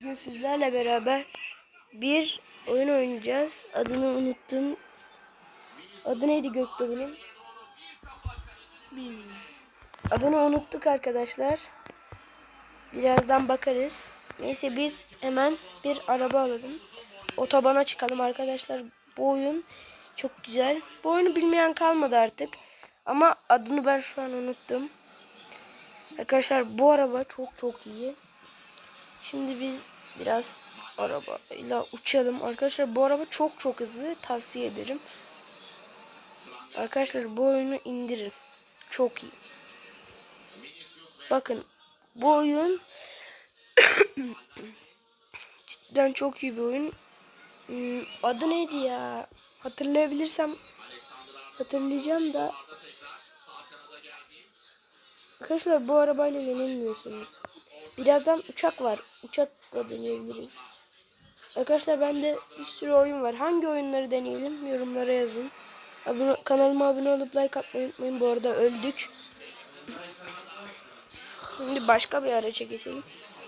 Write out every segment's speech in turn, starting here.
Bugün sizlerle beraber bir oyun oynayacağız. Adını unuttum. Adı neydi Göktuğ'un? Bilmiyorum. Adını unuttuk arkadaşlar. Birazdan bakarız. Neyse biz hemen bir araba alalım. Otobana çıkalım arkadaşlar. Bu oyun çok güzel. Bu oyunu bilmeyen kalmadı artık. Ama adını ben şu an unuttum. Arkadaşlar bu araba çok çok iyi. Şimdi biz biraz arabayla uçalım. Arkadaşlar bu araba çok çok hızlı. Tavsiye ederim. Arkadaşlar bu oyunu indirin. Çok iyi. Bakın bu oyun cidden çok iyi bir oyun. Hmm, Adı neydi ya? Hatırlayabilirsem hatırlayacağım da Arkadaşlar bu arabayla yenilmiyorsunuz. Birazdan uçak var. Uçakla deneyebiliriz. Arkadaşlar bende bir sürü oyun var. Hangi oyunları deneyelim? Yorumlara yazın. Abone, kanalıma abone olup like atmayı unutmayın. Bu arada öldük. Şimdi başka bir araça geçelim.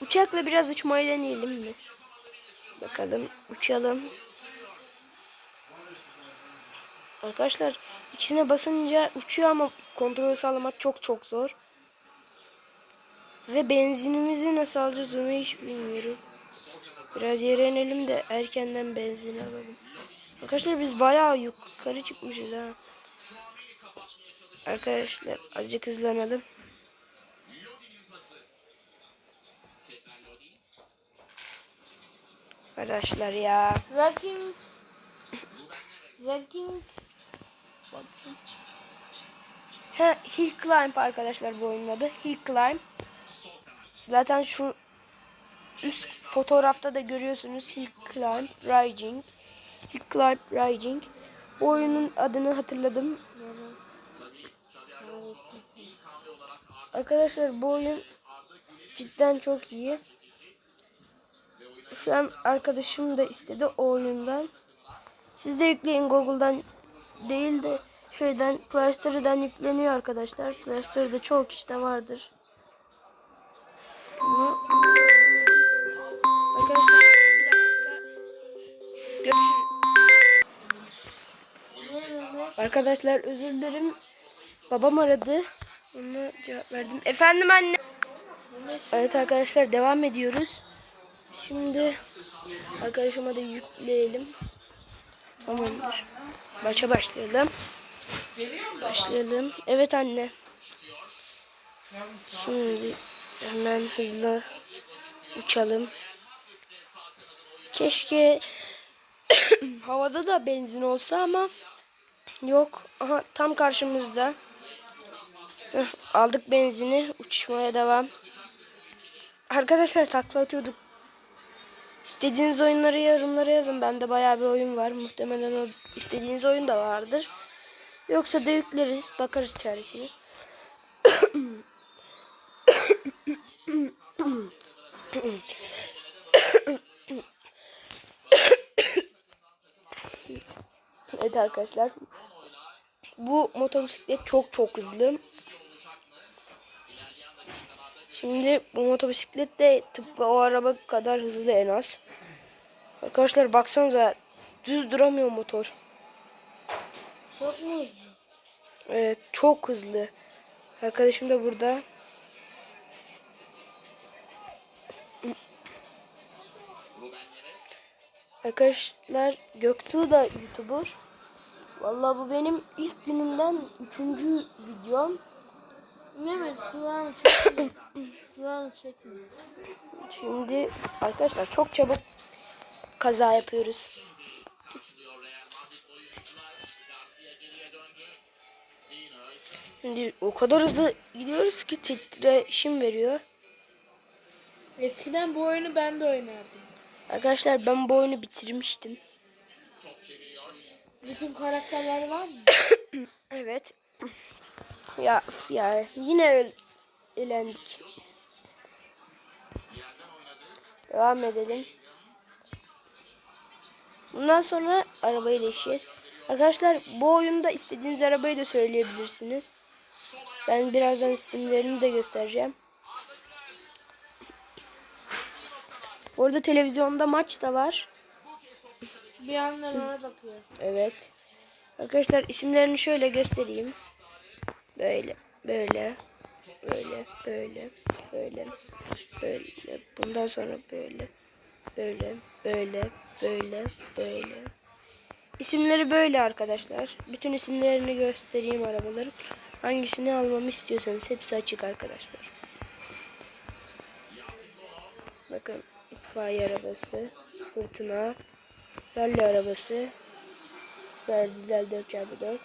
Uçakla biraz uçmayı deneyelim mi? Bakalım uçalım. Arkadaşlar ikisine basınca uçuyor ama kontrol sağlamak çok çok zor. Ve benzinimizi nasıl alacağız onu hiç bilmiyorum. Biraz yere inelim de erkenden benzin alalım. Arkadaşlar biz bayağı yukarı çıkmışız ha. Arkadaşlar azıcık hızlanalım. Arkadaşlar ya. Rocking. Rocking. He, Hill Climb arkadaşlar bu oyunun adı. Hill Climb. Zaten şu üst fotoğrafta da görüyorsunuz Hill Climb Rising. Hill Climb Rising. Bu oyunun adını hatırladım. Arkadaşlar bu oyun cidden çok iyi. Şu an arkadaşım da istedi o oyundan. Siz de yükleyin Google'dan değil de şeyden Play Store'dan yükleniyor arkadaşlar. Play Store'da çok işte vardır. Arkadaşlar. Arkadaşlar özür dilerim. Babam aradı. Ona cevap verdim. Efendim anne. Evet arkadaşlar devam ediyoruz. Şimdi arkadaşıma da yükleyelim. Tamamdır. Maça başlayalım. Başlayalım. Evet anne. Şimdi hemen hızlı uçalım. Keşke havada da benzin olsa ama yok. Aha tam karşımızda. Aldık benzini. Uçuşmaya devam. Arkadaşlar takla atıyorduk. İstediğiniz oyunları yorumlara yazın. Bende bayağı bir oyun var. Muhtemelen o istediğiniz oyun da vardır. Yoksa da yükleriz. Bakarız çaresine. Evet arkadaşlar. Bu motosiklet çok çok hızlı. Şimdi bu motosiklet de tıpkı o araba kadar hızlı en az. Arkadaşlar baksanıza düz duramıyor motor. Çok mu hızlı? Evet çok hızlı. Arkadaşım da burada. Arkadaşlar Göktuğ da YouTuber. Vallahi bu benim ilk günümden üçüncü videom. Mehmet kulağını çekme. kulağını çekme. Şimdi arkadaşlar çok çabuk kaza yapıyoruz. Şimdi o kadar hızlı gidiyoruz ki titreşim veriyor. Eskiden bu oyunu ben de oynardım. Arkadaşlar ben bu oyunu bitirmiştim. Bütün karakterler var mı? Evet. Ya ya yine elendik. Devam edelim. Bundan sonra arabayı değişeceğiz. Arkadaşlar bu oyunda istediğiniz arabayı da söyleyebilirsiniz. Ben birazdan isimlerini de göstereceğim. Orada televizyonda maç da var. Bir yandan ona bakıyor. Evet. Arkadaşlar isimlerini şöyle göstereyim. Böyle, böyle, böyle, böyle, böyle, böyle. Bundan sonra böyle, böyle, böyle, böyle, böyle. İsimleri böyle arkadaşlar. Bütün isimlerini göstereyim arabaların. Hangisini almamı istiyorsanız hepsi açık arkadaşlar. Bakın itfaiye arabası, fırtına, rally arabası, süper dizel 4x4,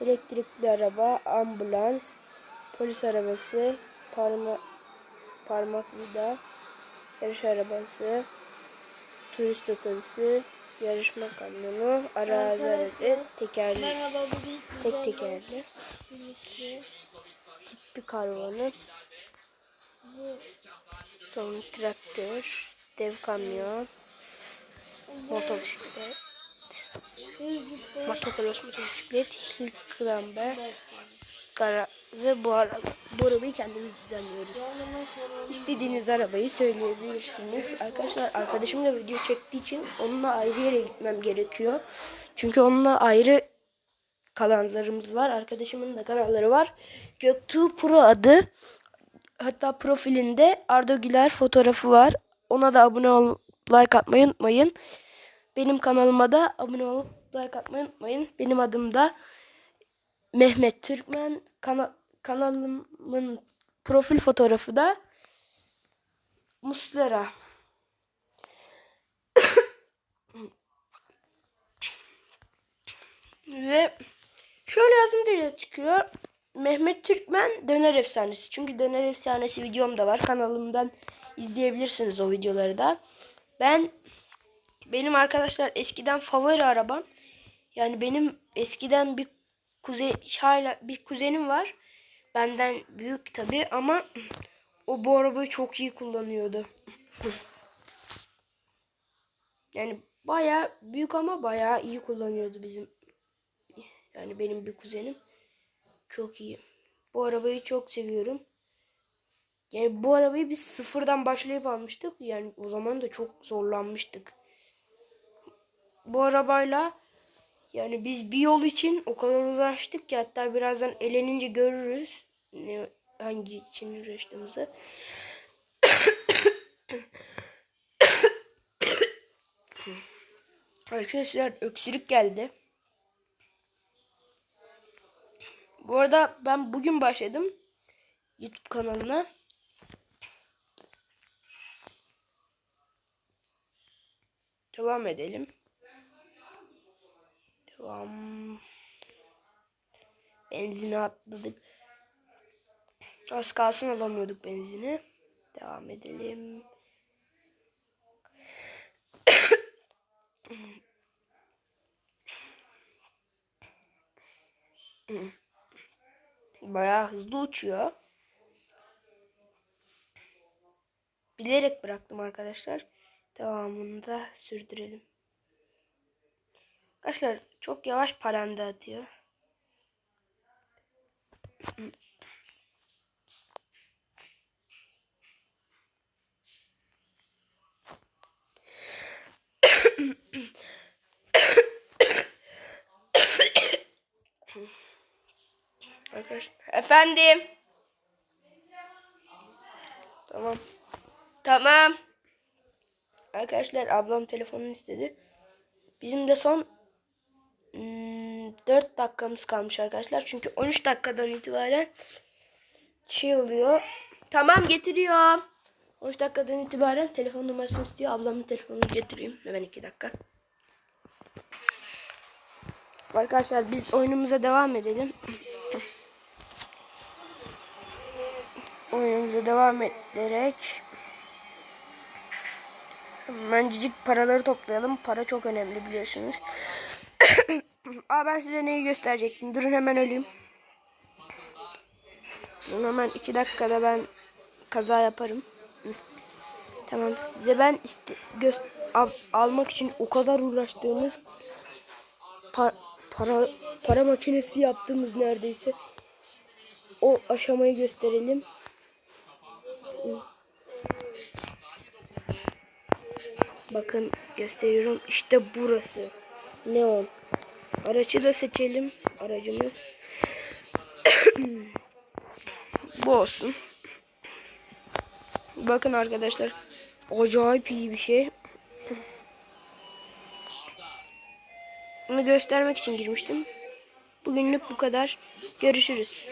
elektrikli araba, ambulans, polis arabası, parma parmak vida, yarış arabası, turist otobüsü, yarışma kamyonu, arazi aracı, tekerli, Merhaba tek tekerli, birlikte tip bir karavanı, bu sonra traktör, dev kamyon, motosiklet, hızlı motocross motosiklet, climber, kara ve bu araba. Bu arabayı kendimiz düzenliyoruz. İstediğiniz arabayı söyleyebilirsiniz. Arkadaşlar arkadaşım da video çektiği için onunla ayrı yere gitmem gerekiyor. Çünkü onunla ayrı kanallarımız var. Arkadaşımın da kanalları var. Göktuğ Pro adı. Hatta profilinde Arda Güler fotoğrafı var. Ona da abone ol, like atmayı unutmayın. Benim kanalıma da abone olup like atmayı unutmayın. Benim adım da Mehmet Türkmen. Kana- kanalımın profil fotoğrafı da Muslera. Ve şöyle yazınca çıkıyor. Mehmet Türkmen Döner Efsanesi. Çünkü Döner Efsanesi videom da var. Kanalımdan izleyebilirsiniz o videoları da. Ben benim arkadaşlar eskiden favori arabam yani benim eskiden bir kuzey hala bir kuzenim var. Benden büyük tabi ama o bu arabayı çok iyi kullanıyordu. Yani baya büyük ama baya iyi kullanıyordu bizim. Yani benim bir kuzenim. Çok iyi. Bu arabayı çok seviyorum. Yani bu arabayı biz sıfırdan başlayıp almıştık. Yani o zaman da çok zorlanmıştık. Bu arabayla yani biz bir yol için o kadar uğraştık ki hatta birazdan elenince görürüz ne, hangi için uğraştığımızı. Arkadaşlar öksürük geldi. Bu arada ben bugün başladım YouTube kanalına. Devam edelim. Devam. Benzini atladık. Az kalsın alamıyorduk benzini. Devam edelim. Bayağı hızlı uçuyor. Bilerek bıraktım arkadaşlar. Devamını da sürdürelim. Arkadaşlar çok yavaş paranda atıyor. Arkadaşlar efendim. Tamam. Tamam. Arkadaşlar ablam telefonunu istedi. Bizim de son hmm, 4 dakikamız kalmış arkadaşlar. Çünkü 13 dakikadan itibaren şey oluyor. Tamam getiriyorum. 13 dakikadan itibaren telefon numarasını istiyor. Ablamın telefonunu getireyim. Hemen 2 dakika. Arkadaşlar biz oyunumuza devam edelim. Oyunumuza devam ederek Hemencik paraları toplayalım. Para çok önemli biliyorsunuz. Aa ben size neyi gösterecektim. Durun hemen öleyim. Durun hemen iki dakikada ben kaza yaparım. Tamam size ben iste, göz, al, almak için o kadar uğraştığımız pa- para para makinesi yaptığımız neredeyse o aşamayı gösterelim. Bakın gösteriyorum. İşte burası. Neon. Aracı da seçelim. Aracımız. Bu olsun. Bakın arkadaşlar. Acayip iyi bir şey. Bunu göstermek için girmiştim. Bugünlük bu kadar. Görüşürüz.